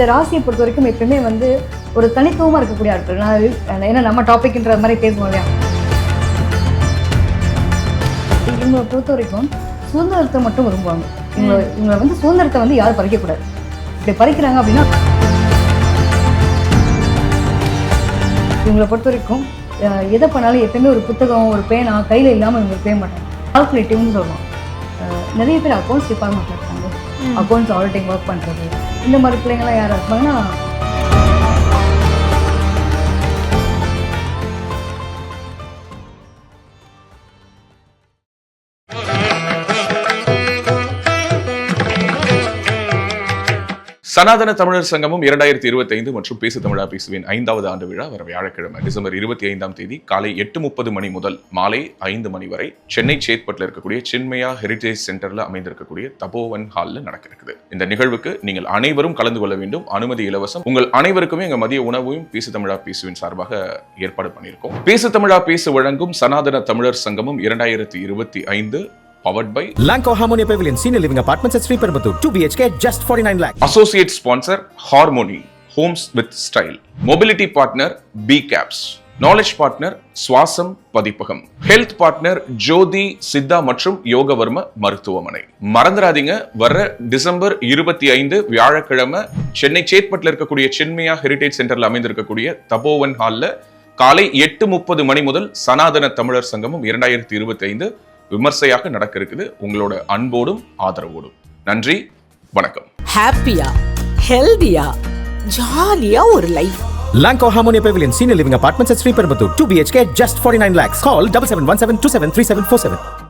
இந்த ராசியை பொறுத்த வரைக்கும் எப்பயுமே வந்து ஒரு தனித்துவமாக இருக்கக்கூடிய ஆட்கள். நான் ஏன்னா நம்ம டாபிக்ன்ற மாதிரி பேசுவோம் இல்லையா? இவங்களை பொறுத்த வரைக்கும் சுதந்திரத்தை மட்டும் விரும்புவாங்க. இவங்க இவங்களை வந்து சுதந்திரத்தை வந்து யாரும் பறிக்கக்கூடாது. இப்படி பறிக்கிறாங்க அப்படின்னா இவங்களை பொறுத்த வரைக்கும் எதை பண்ணாலும் எப்பயுமே ஒரு புத்தகம் ஒரு பேனா கையில் இல்லாமல் இவங்க இருக்கவே மாட்டாங்க. கால்குலேட்டிவ்னு சொல்லுவோம் நிறைய பேர் அக்கௌண்ட்ஸ் டிபார்ட்மெண்ட்டில் இருக்காங்க. அக்கௌண்ட்ஸ் ஆடிட்டிங் ஒர்க் பண்ணுறது இந்த மாதிரி பிள்ளைங்களாம் யாராக இருப்பாங்கன்னா சனாதன தமிழர் சங்கமும் இரண்டாயிரத்தி இருபத்தி ஐந்து மற்றும் பேசு தமிழா பேசுவின் ஐந்தாவது ஆண்டு விழா வர வியாழக்கிழமை டிசம்பர் இருபத்தி ஐந்தாம் தேதி காலை எட்டு முப்பது மணி முதல் மாலை ஐந்து மணி வரை சென்னை சேத்பட்டில் இருக்கக்கூடிய சின்மயா ஹெரிடேஜ் சென்டர்ல அமைந்திருக்கக்கூடிய தபோவன் ஹாலில் நடக்க இருக்குது இந்த நிகழ்வுக்கு நீங்கள் அனைவரும் கலந்து கொள்ள வேண்டும். அனுமதி இலவசம். உங்கள் அனைவருக்குமே எங்க மதிய உணவையும் பேசு தமிழா பேசுவேன் சார்பாக ஏற்பாடு பண்ணியிருக்கோம். பேசு தமிழா பேசு வழங்கும் சனாதன தமிழர் சங்கமும் இரண்டாயிரத்தி இருபத்தி ஐந்து powered by Lanco Harmonia Pavilion, Senior Living Apartments at Sri Perambatoor, 2 BHK, just 49 lakh. Associate sponsor Harmony Homes with style mobility partner B caps knowledge partner Swasam Pathippagam health partner ஜோதி சித்தா மற்றும் யோகவர்ம மருத்துவமனை மறந்துடாதீங்க வர்ற டிசம்பர் இருபத்தி ஐந்து வியாழக்கிழமை சென்னை சேத்பட்டில் இருக்கக்கூடிய Chinmaya heritage சென்டர்ல அமைந்திருக்கக்கூடிய தபோவன் ஹால்ல காலை எட்டு முப்பது மணி முதல் சனாதன தமிழர் சங்கமும் இரண்டாயிரத்தி இருபத்தி ஐந்து விமர்சையாக நடக்க இருக்குது உங்களோட அன்போடும் ஆதரவோடும் நன்றி வணக்கம் ஹாப்பியா ஹெல்தியா ஜாலியா ஒரு life Lanco Harmonia Pavilion, Senior Living Apartments at Sri Perambatoor, 2 BHK, just 49 lakhs. Call 7717273747.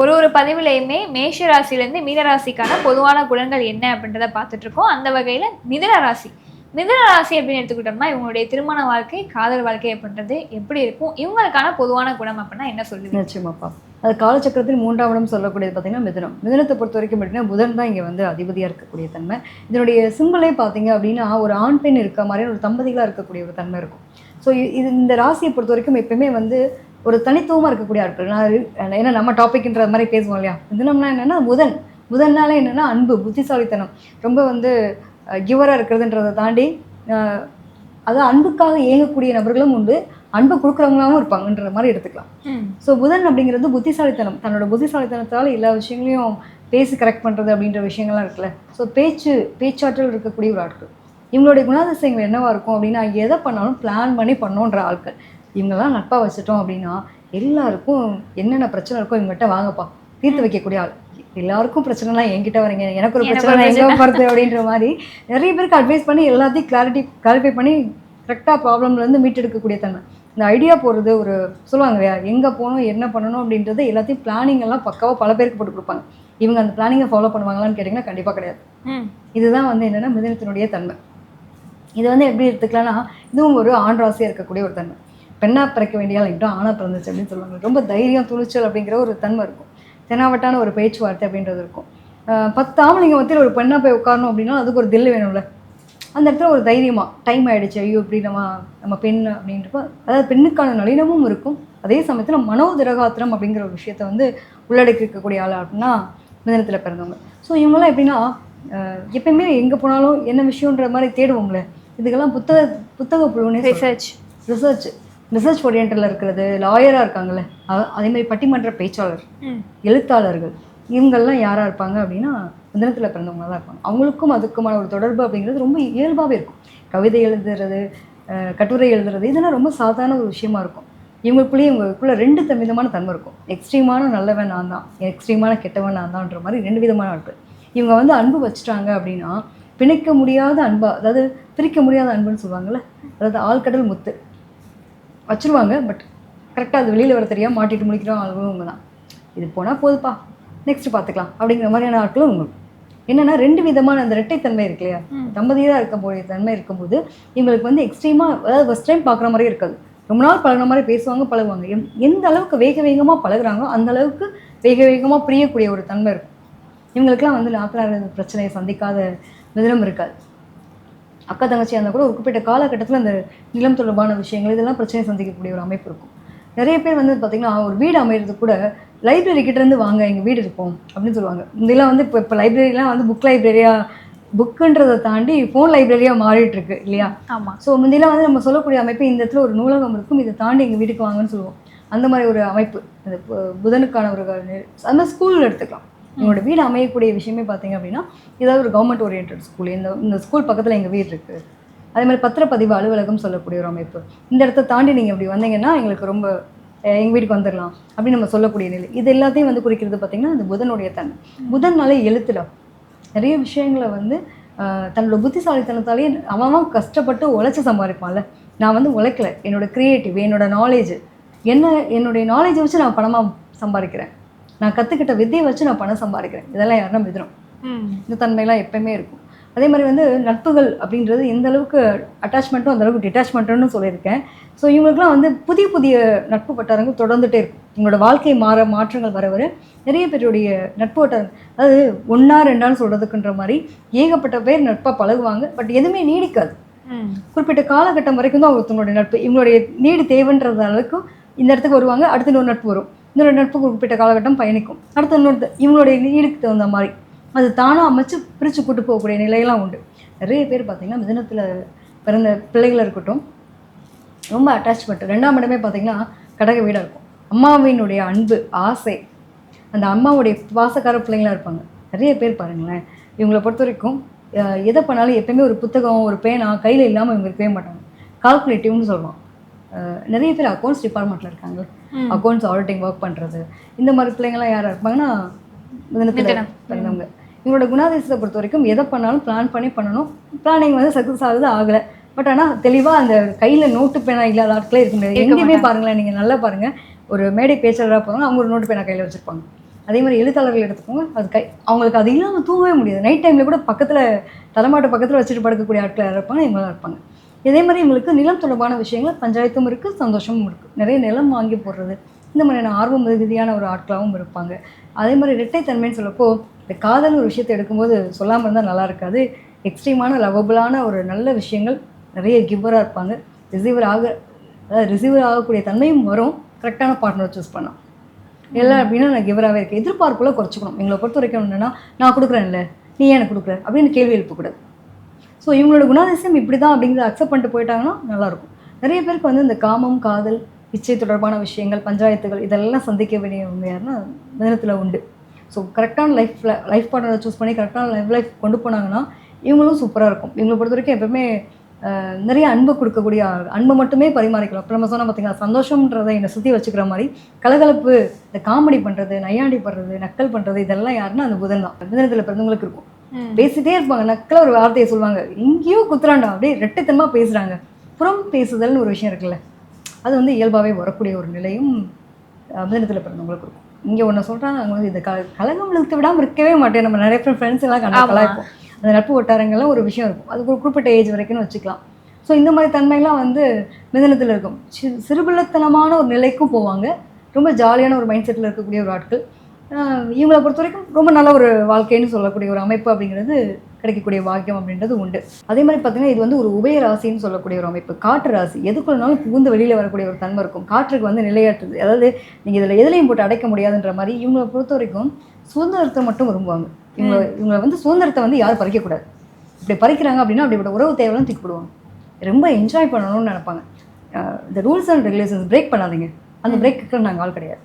ஒரு ஒரு பதிவுலையுமே மேஷ ராசியிலேருந்து மீன ராசிக்கான பொதுவான குணங்கள் என்ன அப்படின்றத பார்த்துட்டு இருக்கோம் அந்த வகையில் மிதுன ராசி. மிதுன ராசி அப்படின்னு எடுத்துக்கிட்டோம்னா இவங்களுடைய திருமண வாழ்க்கை காதல் வாழ்க்கை அப்படின்றது எப்படி இருக்கும்? இவங்களுக்கான பொதுவான குணம் அப்படின்னா என்ன சொல்லுவீங்க? நிச்சயமாப்பா. அது காலச்சக்கரத்தில் மூன்றாம் இடம் சொல்லக்கூடியது பார்த்தீங்கன்னா மிதுனம். மிதுனத்தை பொறுத்த வரைக்கும் பார்த்தீங்கன்னா புதன் தான் இங்கே வந்து அதிபதியாக இருக்கக்கூடிய தன்மை. இதனுடைய சிம்பிளே பார்த்தீங்க அப்படின்னா ஒரு ஆண் பெண் இருக்க மாதிரி ஒரு தம்பதிகளாக இருக்கக்கூடிய ஒரு தன்மை இருக்கும். ஸோ இது இந்த ராசியை பொறுத்த வரைக்கும் எப்பயுமே வந்து ஒரு தனித்துவமாக இருக்கக்கூடிய ஆட்கள். நான் ஏன்னா நம்ம டாபிக்ன்ற மாதிரி பேசுவோம் இல்லையா? மிதுனம்னா என்னென்னா புதன் புதன்னால என்னென்னா அன்பு புத்திசாலித்தனம். ரொம்ப வந்து கிவராக இருக்கிறதுன்றதை தாண்டி அது அன்புக்காக இயங்கக்கூடிய நபர்களும் உண்டு. அன்பு கொடுக்குறவங்களாவும் இருப்பாங்கன்ற மாதிரி எடுத்துக்கலாம். ஸோ புதன் அப்படிங்கிறது புத்திசாலித்தனம். தன்னோட புத்திசாலித்தனத்தால் எல்லா விஷயங்களையும் பேசி கரெக்ட் பண்ணுறது அப்படின்ற விஷயங்கள்லாம் இருக்குல்ல. ஸோ பேச்சு பேச்சாற்றல் இருக்கக்கூடிய ஒரு ஆட்கள். இவங்களுடைய குணாதிசயங்கள் என்னவா இருக்கும் அப்படின்னா எதை பண்ணாலும் பிளான் பண்ணி பண்ணோன்ற ஆட்கள். இவங்கெல்லாம் நட்பாக வச்சுட்டோம் அப்படின்னா எல்லாருக்கும் என்னென்ன பிரச்சனை இருக்கோ இவங்ககிட்ட வாங்கப்பா. தீர்த்து வைக்கக்கூடிய ஆள். எல்லாருக்கும் பிரச்சனைலாம் என்கிட்ட வரீங்க. எனக்கு ஒரு பிரச்சனை எங்கே. போகிறது அப்படின்ற மாதிரி நிறைய பேருக்கு அட்வைஸ் பண்ணி எல்லாத்தையும் கிளாரிட்டி கிளாரிஃபை பண்ணி கரெக்டாக ப்ராப்ளம்லேருந்து மீட்டெடுக்கக்கூடிய தன்மை. இந்த ஐடியா போடுறது ஒரு சொல்லுவாங்க இல்லையா? எங்கே போகணும் என்ன பண்ணணும் அப்படின்றது எல்லாத்தையும் பிளானிங் எல்லாம் பக்காவாக பல பேருக்கு போட்டு கொடுப்பாங்க. இவங்க அந்த பிளானிங்கை ஃபாலோ பண்ணுவாங்களான்னு கேட்டிங்கன்னா கண்டிப்பாக கிடையாது. இதுதான் வந்து என்னென்னா மிதனத்தினுடைய தன்மை. இது வந்து எப்படி எடுத்துக்கலாம்னா இதுவும் ஒரு ஆண் ராசியாக இருக்கக்கூடிய ஒரு தன்மை. பெண்ணாக பிறக்க வேண்டிய ஆள் ஆணாக பிறந்துச்சு அப்படின்னு சொல்லுவாங்க. ரொம்ப தைரியம் துணிச்சல் அப்படிங்கிற ஒரு தன்மை இருக்கும். தெனாவட்டான ஒரு பேச்சுவார்த்தை அப்படின்றது இருக்கும். பத்து ஆம்பளைங்க மத்தியில் ஒரு பெண்ணாக போய் உட்காரணும் அப்படின்னா அதுக்கு ஒரு தில்லு வேணும்ல. அந்த இடத்துல ஒரு தைரியமாக டைம் ஆயிடுச்சு ஐயோ இப்படி நம்ம நம்ம பெண் அப்படின்றப்ப அதாவது பெண்ணுக்கான நளினமும் இருக்கும். அதே சமயத்தில் மனோதிரகாத்திரம் அப்படிங்கிற ஒரு விஷயத்த வந்து உள்ளடக்கி இருக்கக்கூடிய ஆள் அப்படின்னா மிதனத்தில் பிறந்தவங்க. ஸோ இவங்கெல்லாம் எப்படின்னா எப்பயுமே எங்கே போனாலும் என்ன விஷயன்ற மாதிரி தேடுவோம்ல. இதுக்கெல்லாம் புத்தக புத்தக புழுனே ரிசர்ச் ரிசர்ச் ரிசர்ச் ஓரியன்டில் இருக்கிறது லாயராக இருக்காங்கல்ல அ- அதே மாதிரி பட்டிமன்ற பேச்சாளர் எழுத்தாளர்கள் இவங்கெல்லாம் யாராக இருப்பாங்க அப்படின்னா மிதனத்தில் பிறந்தவங்க தான் இருப்பாங்க. அவங்களுக்கும் அதுக்குமான ஒரு தொடர்பு அப்படிங்கிறது ரொம்ப இயல்பாகவே இருக்கும். கவிதை எழுதுறது கட்டுரை எழுதுறது இதெல்லாம் ரொம்ப சாதாரண ஒரு விஷயமா இருக்கும். இவங்களுக்குள்ளேயே இவங்களுக்குள்ள ரெண்டு விதமான தன்மை இருக்கும். எக்ஸ்ட்ரீமான நல்லவன் நான் தான் எக்ஸ்ட்ரீமான கெட்டவன் நான் தான்ன்ற மாதிரி ரெண்டு விதமான ஆட்கள். இவங்க வந்து அன்பு வச்சுட்டாங்க அப்படின்னா பிணைக்க முடியாத அன்பா அதாவது பிரிக்க முடியாத அன்புன்னு சொல்லுவாங்கல்ல அதாவது ஆழ்கடல் முத்து. வச்சிருவாங்க பட் கரெக்டாக அது வெளியில் வர தெரியாம மாட்டிட்டு முடிக்கிறோம் ஆளுங்களும் இவங்க தான். இது போனால் போதுப்பா. நெக்ஸ்ட் பார்த்துக்கலாம் அப்படிங்கிற மாதிரியான ஆட்களும் உங்களுக்கு என்னன்னா ரெண்டு விதமான அந்த இரட்டைத்தன்மை இருக்கு இல்லையா? தம்பதியாக இருக்கக்கூடிய தன்மை இருக்கும்போது இவங்களுக்கு வந்து எக்ஸ்ட்ரீமாக அதாவது ஃபஸ்ட் டைம் பார்க்குற மாதிரியே இருக்காது. ரொம்ப நாள் பழகுன மாதிரி பேசுவாங்க பழகுவாங்க. எந்த அளவுக்கு வேக வேகமாக பழகுறாங்களோ அந்த அளவுக்கு வேக வேகமாக பிரியக்கூடிய ஒரு தன்மை இருக்கும். இவங்களுக்குலாம் வந்து நாத்தனார் பிரச்சனையை சந்திக்காத மிதனம் இருக்காது. அக்கா தங்கச்சியாக இருந்தால் கூட ஒரு குறிப்பிட்ட காலகட்டத்தில் அந்த நிலம் தொடர்பான விஷயங்கள் இதெல்லாம் பிரச்சனை சந்திக்கக்கூடிய ஒரு அமைப்பு இருக்கும். நிறைய பேர் வந்து பார்த்திங்கன்னா ஒரு வீடு அமையிறது கூட லைப்ரரி கிட்டேருந்து வாங்க எங்கள் வீடு இருக்கும் அப்படின்னு சொல்லுவாங்க. இதெல்லாம் வந்து இப்போ இப்போ லைப்ரரிலாம் வந்து புக் லைப்ரரியாக புக்குன்றதை தாண்டி ஃபோன் லைப்ரரியாக மாறிட்டு இருக்கு இல்லையா? ஆமா. ஸோ முந்திலாம் வந்து நம்ம சொல்லக்கூடிய அமைப்பு இந்த இடத்துல ஒரு நூலகம் இருக்கும் இதை தாண்டி எங்கள் வீட்டுக்கு வாங்கன்னு சொல்லுவோம். அந்த மாதிரி ஒரு அமைப்பு. அந்த பு- புதனுக்கான ஒரு அந்த ஸ்கூலில் எடுத்துக்கலாம். என்னோட வீடு அமையக்கூடிய விஷயமே பார்த்தீங்க அப்படின்னா ஏதாவது ஒரு கவர்மெண்ட் ஓரியன்ட் ஸ்கூல் இந்த இந்த ஸ்கூல் பக்கத்தில் எங்கள் வீடு இருக்குது அதே மாதிரி பத்திரப்பதிவு அலுவலகம் சொல்லக்கூடிய ஒரு அமைப்பு. இந்த இடத்த தாண்டி நீங்கள் இப்படி வந்தீங்கன்னா எங்களுக்கு ரொம்ப எங்கள் வீட்டுக்கு வந்துடலாம் அப்படின்னு நம்ம சொல்லக்கூடிய நிலை. இது எல்லாத்தையும் வந்து குறிக்கிறது பார்த்திங்கன்னா அந்த புதனுடைய தன்மை புதன்னாலே எழுத்துல. நிறைய விஷயங்களை வந்து தன்னோட புத்திசாலித்தனத்தாலே அவன் அவன் கஷ்டப்பட்டு உழைச்சி சம்பாதிப்பான்ல. நான் வந்து உழைக்கல. என்னோட க்ரியேட்டிவ் என்னோட நாலேஜ் என்ன என்னுடைய நாலேஜை வச்சு நான் பணமாக சம்பாதிக்கிறேன். நான் கற்றுக்கிட்ட வித்தையை வச்சு நான் பணம் சம்பாதிக்கிறேன். இதெல்லாம் யாருன்னா மிதுனம். இந்த தன்மையெல்லாம் எப்பயுமே இருக்கும். அதே மாதிரி வந்து நட்புகள் அப்படின்றது எந்த அளவுக்கு அட்டாச்மெண்ட்டும் அந்த அளவுக்கு டிட்டாச்மெண்ட்டுன்னு சொல்லியிருக்கேன். ஸோ இவங்களுக்குலாம் வந்து புதிய புதிய நட்பு வட்டாரங்கள் தொடர்ந்துட்டே இருக்கும். இவங்களோட வாழ்க்கை மாற மாற்றங்கள் வர வர நிறைய பேருடைய நட்பு வட்டாரம் அதாவது ஒன்றா ரெண்டான்னு சொல்கிறதுக்குன்ற மாதிரி ஏகப்பட்ட பேர் நட்பாக பழகுவாங்க. பட் எதுவுமே நீடிக்காது. குறிப்பிட்ட காலகட்டம் வரைக்கும் தான் ஒருத்தவங்களுடைய நட்பு. இவங்களுடைய நீடு தேவைன்றது அளவுக்கு இந்த இடத்துக்கு வருவாங்க. அடுத்து இன்னொரு நட்பு வரும். இன்னொரு நட்பு குறிப்பிட்ட காலகட்டம் பயணிக்கும். அடுத்து இன்னொரு இவங்களுடைய ஈடுக்கு தகுந்த மாதிரி. அது தானாக அமைச்சு பிரித்து கூட்டு போகக்கூடிய நிலையெல்லாம் உண்டு. நிறைய பேர் பார்த்தீங்கன்னா மிதனத்தில் பிறந்த பிள்ளைகள் இருக்கட்டும் ரொம்ப அட்டாச்மெண்ட் ரெண்டாம் இடமே பார்த்தீங்கன்னா கடக வீடாக இருக்கும். அம்மாவினுடைய அன்பு ஆசை. அந்த அம்மாவுடைய வாசக்கார பிள்ளைங்களா இருப்பாங்க. நிறைய பேர் பாருங்களேன் இவங்களை பொறுத்த வரைக்கும் எதை பண்ணாலும் எப்பயுமே ஒரு புத்தகம் ஒரு பேனா கையில் இல்லாமல் இவங்க இருக்கவே மாட்டாங்க. கால்குலேட்டிவ்னு சொல்லுவோம் நிறைய பேர் அக்கௌண்ட்ஸ் டிபார்ட்மெண்ட்டில் இருக்காங்க. அக்கௌண்ட்ஸ் ஆடிட்டிங் ஒர்க் பண்ணுறது இந்த மாதிரி பிள்ளைங்களாம் யாராக இருப்பாங்கன்னா மிதனத்தில். பிறந்தவங்க. இவங்களோட குணாதிசயத்தை பொறுத்த வரைக்கும் எதை பண்ணாலும் பிளான் பண்ணி பண்ணணும். பிளானிங் வந்து சக்ஸஸ் ஆகுது ஆகலை. பட் ஆனால் தெளிவாக அந்த கையில் நோட்டு பேனா இல்லாத ஆட்களே இருக்க முடியாது. எங்கேயுமே. பாருங்களேன் நீங்கள் நல்லா பாருங்கள் ஒரு மேடை பேச்சாளராக போகிறாங்க அவங்க ஒரு நோட்டு பேனா கையில் வச்சுருப்பாங்க. அதே மாதிரி எழுத்தாளர்கள் எடுத்துக்கோங்க அது கை அவங்களுக்கு அது இல்லாமல் தூங்கவே முடியாது. நைட் டைமில் கூட பக்கத்தில் தலைமாட்டு பக்கத்தில் வச்சுட்டு படுக்கக்கூடிய ஆட்கள் யாராக இருப்பாங்க இவங்களாம் இருப்பாங்க. இதே மாதிரி இவங்களுக்கு நிலம் தொடர்பான விஷயங்கள் பஞ்சாயத்தும் இருக்குது சந்தோஷமும் இருக்குது நிறைய நிலம் வாங்கி போடுறது. இந்த மாதிரியான ஆர்வம் மிகுதியான ஒரு ஆட்களாகவும் இருப்பாங்க. அதே மாதிரி இரட்டைத்தன்மைன்னு சொல்லப்போ இந்த காதல் ஒரு விஷயத்தை எடுக்கும்போது சொல்லாமல் இருந்தால் நல்லா இருக்காது. எக்ஸ்ட்ரீமான லவபிளான ஒரு நல்ல விஷயங்கள் நிறைய கிவ்வராக இருப்பாங்க. ரிசீவர் ஆக அதாவது ரிசீவர் ஆகக்கூடிய தன்மையும் வரும். கரெக்டான பார்ட்னர் சூஸ் பண்ணலாம் இல்லை அப்படின்னா நான் கிவராகவே இருக்கேன். எதிர்பார்ப்புல குறைச்சிக்கணும். எங்களை பொறுத்த வரைக்கும் என்னென்னா நான் கொடுக்குறேன்ல நீ எனக்கு கொடுக்குற? அப்படின்னு கேள்வி எழுப்பக்கூடாது. ஸோ இவங்களோட குணாதிசயம் இப்படி தான் அப்படிங்கிறத அக்செப்ட் பண்ணிட்டு போயிட்டாங்கன்னா நல்லாயிருக்கும். நிறைய பேருக்கு வந்து இந்த காமம் காதல் இச்சை தொடர்பான விஷயங்கள் பஞ்சாயத்துகள் இதெல்லாம் சந்திக்க வேண்டியவங்க யாருன்னா மிதனத்தில் உண்டு. ஸோ கரெக்டான லைஃப்பில் லைஃப் பார்ட்னரை சூஸ் பண்ணி கரெக்டான லைஃப் லைஃப் கொண்டு போனாங்கன்னா இவங்களும் சூப்பராக இருக்கும். இவங்களை பொறுத்த வரைக்கும் எப்பவுமே நிறைய அன்பு கொடுக்கக்கூடிய அன்பை மட்டுமே பரிமாறிக்கலாம். இப்போ நம்ம சொன்னால் பார்த்தீங்கன்னா சந்தோஷம்ன்றதை என்னை சுற்றி வச்சுக்கிற மாதிரி கலகலப்பு இந்த காமெடி பண்ணுறது நையாண்டி பண்ணுறது நக்கல் பண்ணுறது இதெல்லாம் யாருன்னா அந்த புதன் தான். புதனத்தில் பிறந்தவங்களுக்கு இருக்கும். பேசிட்டே இருப்பாங்க நக்கல ஒரு வார்த்தையை சொல்லுவாங்க. எங்கேயோ குத்துறாண்டா அப்படியே ரெட்டைத்தனமாக பேசுகிறாங்க புறம் பேசுதல்னு ஒரு விஷயம் இருக்குல்ல. அது வந்து இயல்பாகவே வரக்கூடிய ஒரு நிலையும் அபிநயத்தில் பிறந்தவங்களுக்கு இருக்கும். இங்கே ஒன்று சொல்கிறாங்க அங்கே வந்து இந்த க கலகம் இழுத்து விடாமல் இருக்கவே மாட்டேன். நம்ம நிறைய பேர் ஃப்ரெண்ட்ஸ் எல்லாம் கண்டா ஆமா. கலாய்ப்போம். அந்த நட்பு வட்டாரங்கள்லாம் ஒரு விஷயம் இருக்கும். அது ஒரு குறிப்பிட்ட ஏஜ் வரைக்கும்னு வச்சுக்கலாம். ஸோ இந்த மாதிரி தன்மைலாம் வந்து மிதனத்தில் இருக்கும். சி- சிறுபிள்ளத்தனமான ஒரு நிலைக்கும் போவாங்க. ரொம்ப ஜாலியான ஒரு மைண்ட் செட்டில் இருக்கக்கூடிய ஒரு ஆட்கள். இவங்களை பொறுத்த வரைக்கும் ரொம்ப நல்ல ஒரு வாழ்க்கைன்னு சொல்லக்கூடிய ஒரு அமைப்பு அப்படிங்கிறது கிடைக்கக்கூடிய பாக்கியம் அப்படின்றது உண்டு. அதே மாதிரி பார்த்தீங்கன்னா இது வந்து ஒரு உபய ராசின்னு சொல்லக்கூடிய ஒரு அமைப்பு. காற்று ராசி. எதுக்குள்ளனாலும் புகுந்து வெளியில் வரக்கூடிய ஒரு தன்மை இருக்கும். காற்றுக்கு வந்து நிலையாட்டுது. அதாவது நீங்கள் இதில் எதுலையும் போட்டு அடைக்க முடியாதுன்ற மாதிரி இவங்களை பொறுத்த வரைக்கும் சுதந்திரத்தை மட்டும் விரும்புவாங்க. இவங்க இவங்களை வந்து சுதந்திரத்தை வந்து யாரும் பறிக்கக்கூடாது. இப்படி பறிக்கிறாங்க அப்படின்னா அப்படிப்பட்ட உறவு தேவைலாம் தூக்கி போடுவாங்க ரொம்ப என்ஜாய் பண்ணணும்னு நினைப்பாங்க. இந்த ரூல்ஸ் அண்ட் ரெகுலேஷன்ஸ் பிரேக் பண்ணாதீங்க. அந்த பிரேக்கு நாங்கள் ஆள் கிடையாது.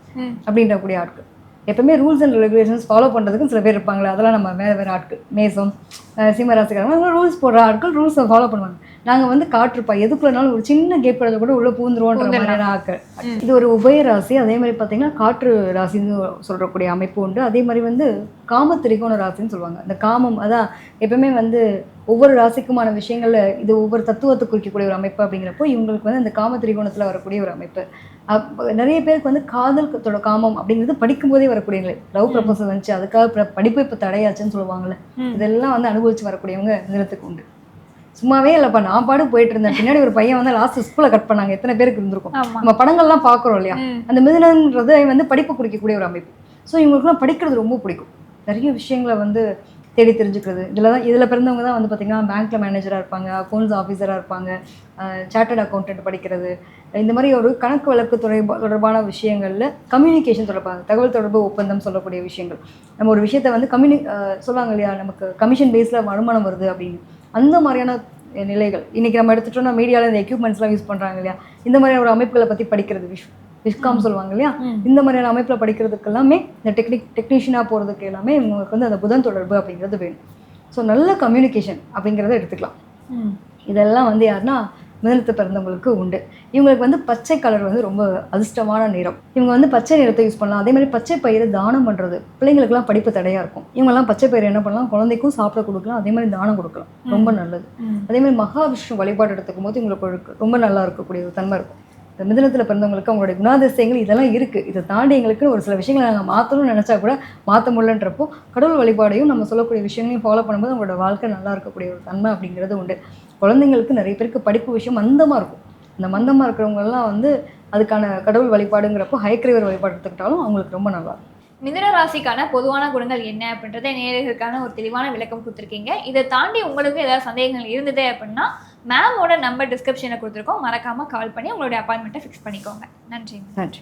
அப்படின்ற கூடிய ஆட்கள். எப்பவுமே ரூல்ஸ் அண்ட் ரெகுலேஷன்ஸ் ஃபாலோ பண்ணுறதுக்கும் சில பேர் இருப்பாங்களே அதெல்லாம் நம்ம வேறு வேறு ஆட்கள் மேசம் அஹ் சிம்ம ராசிக்காரங்க ரூல்ஸ் போடுற ஆட்கள் ரூல்ஸை ஃபாலோ பண்ணுவாங்க. நாங்கள் வந்து காற்றுப்பா எதுக்குள்ளனாலும் ஒரு சின்ன கேப் கூட உள்ளே பூந்துருவோன்ற. மாதிரியான ஆட்கள். இது ஒரு உபய ராசி அதே மாதிரி பார்த்தீங்கன்னா காற்று ராசின்னு சொல்றக்கூடிய அமைப்பு உண்டு. அதே மாதிரி வந்து காம திரிகோண ராசின்னு சொல்லுவாங்க. அந்த காமம் அதான் எப்பவுமே வந்து ஒவ்வொரு ராசிக்குமான விஷயங்கள்ல இது ஒவ்வொரு தத்துவத்தை குறிக்கக்கூடிய ஒரு அமைப்பு அப்படிங்கிறப்போ இவங்களுக்கு வந்து அந்த காம திரிகோணத்தில் வரக்கூடிய ஒரு அமைப்பு. நிறைய பேருக்கு வந்து காதல் காமம் அப்படிங்கிறது படிக்கும்போதே வரக்கூடிய நிலை லவ் ப்ரப்போசல் வந்துச்சு அதுக்காக படிப்பு இப்போ தடையாச்சுன்னு சொல்லுவாங்கல்ல. இதெல்லாம் வந்து அனுபவிச்சு வரக்கூடியவங்க நிலத்துக்கு உண்டு. சும்மாவே இல்லைப்பா நான் பாடு போயிட்டு இருந்தேன். பின்னாடி ஒரு பையன் வந்து லாஸ்ட் ஸ்கூலில் கட் பண்ணாங்க. எத்தனை பேருக்கு இருந்திருக்கும். நம்ம படங்கள்லாம் பார்க்குறோம் இல்லையா. அந்த மிதுனன்றது வந்து படிப்பு குறிக்கக்கூடிய ஒரு அமைப்பு. ஸோ இவங்களுக்குலாம் படிக்கிறது ரொம்ப பிடிக்கும். நிறைய விஷயங்களை வந்து தேடி தெரிஞ்சுக்கிறது. இதில் தான் இதில் பிறந்தவங்க தான் வந்து பார்த்திங்கன்னா பேங்க்கில் மேனேஜராக இருப்பாங்க அக்கௌண்ட்ஸ் ஆஃபீஸராக இருப்பாங்க சார்ட்டர்ட் அக்கௌண்டன்ட் படிக்கிறது. இந்த மாதிரி ஒரு கணக்கு வழக்கு துறை தொடர்பான விஷயங்களில் கம்யூனிகேஷன் தொடர்பாக தகவல் தொடர்பு ஒப்பந்தம் சொல்லக்கூடிய விஷயங்கள். நம்ம ஒரு விஷயத்தை வந்து கம்யூனி சொல்லுவாங்க இல்லையா நமக்கு கமிஷன் பேஸில் வருமானம் வருது அப்படின்னு. அந்த மாதிரியான நிலைகள். இன்றைக்கி நம்ம எடுத்துட்டோம்னா மீடியாவில் இந்த எக்யூப்மெண்ட்ஸ்லாம் யூஸ் பண்ணுறாங்க இல்லையா இந்த மாதிரியான ஒரு அமைப்புகளை பற்றி படிக்கிறது விஷ் விஸ்காம் சொல்லுவாங்க இல்லையா இந்த மாதிரியான அமைப்பில் படிக்கிறதுக்கு எல்லாமே இந்த டெக்னிக் டெக்னீஷியனாக போகிறதுக்கு எல்லாமே இவங்களுக்கு வந்து அந்த புதன் தொடர்பு அப்படிங்கிறது வேணும். ஸோ நல்ல கம்யூனிகேஷன் அப்படிங்கிறத எடுத்துக்கலாம். இதெல்லாம் வந்து யாருன்னா மிதனத்து பிறந்தவங்களுக்கு உண்டு. இவங்களுக்கு வந்து பச்சை கலர் வந்து ரொம்ப அதிர்ஷ்டமான நிறம். இவங்க வந்து பச்சை நிறத்தை யூஸ் பண்ணலாம். அதே மாதிரி பச்சை பயிரை தானம் பண்ணுறது பிள்ளைங்களுக்குலாம் படிப்பு தடையாக இருக்கும். இவங்கெல்லாம் பச்சை பயிர் என்ன பண்ணலாம்? குழந்தைக்கும் சாப்பிட கொடுக்கலாம். அதே மாதிரி தானம் கொடுக்கலாம். ரொம்ப நல்லது. அதே மாதிரி மகாவிஷ்ணு வழிபாடு எடுத்துக்கும் போது இவங்களுக்கு ரொம்ப நல்லா இருக்கக்கூடிய ஒரு தன்மை இருக்கும். இந்த மிதனத்தில் பிறந்தவங்களுக்கு அவங்களுடைய குணாதிசயங்கள் இதெல்லாம் இருக்குது இதை தாண்டி எங்களுக்கு ஒரு சில விஷயங்களை நாங்கள் மாற்றணும்னு நினச்சா கூட மாற்ற முடியலன்றப்போ கடவுள் வழிபாடையும் நம்ம சொல்லக்கூடிய விஷயங்களையும் ஃபாலோ பண்ணும்போது அவங்களோட வாழ்க்கை நல்லா இருக்கக்கூடிய ஒரு தன்மை அப்படிங்கிறது உண்டு. குழந்தைங்களுக்கு நிறைய பேருக்கு படிப்பு விஷயம் மந்தமாக இருக்கும். இந்த மந்தமாக இருக்கிறவங்கெல்லாம் வந்து அதுக்கான கடவுள் வழிபாடுங்கிறப்போ ஹைக்கிரவர் வழிபாடு எடுத்துக்கிட்டாலும் அவங்களுக்கு ரொம்ப நல்லா இருக்கும். மிதுன ராசிக்கான பொதுவான குணங்கள் என்ன அப்படின்றத நேர்களுக்கான ஒரு தெளிவான விளக்கம் கொடுத்துருக்கீங்க. இதை தாண்டி உங்களுக்கு ஏதாவது சந்தேகங்கள் இருந்தது அப்படின்னா மேமோட நம்பர் டிஸ்கிரிப்ஷனில் கொடுத்துருக்கோம். மறக்காமல் கால் பண்ணி உங்களுடைய அப்பாயின்மெண்ட்டை ஃபிக்ஸ் பண்ணிக்கோங்க. நன்றி. நன்றி.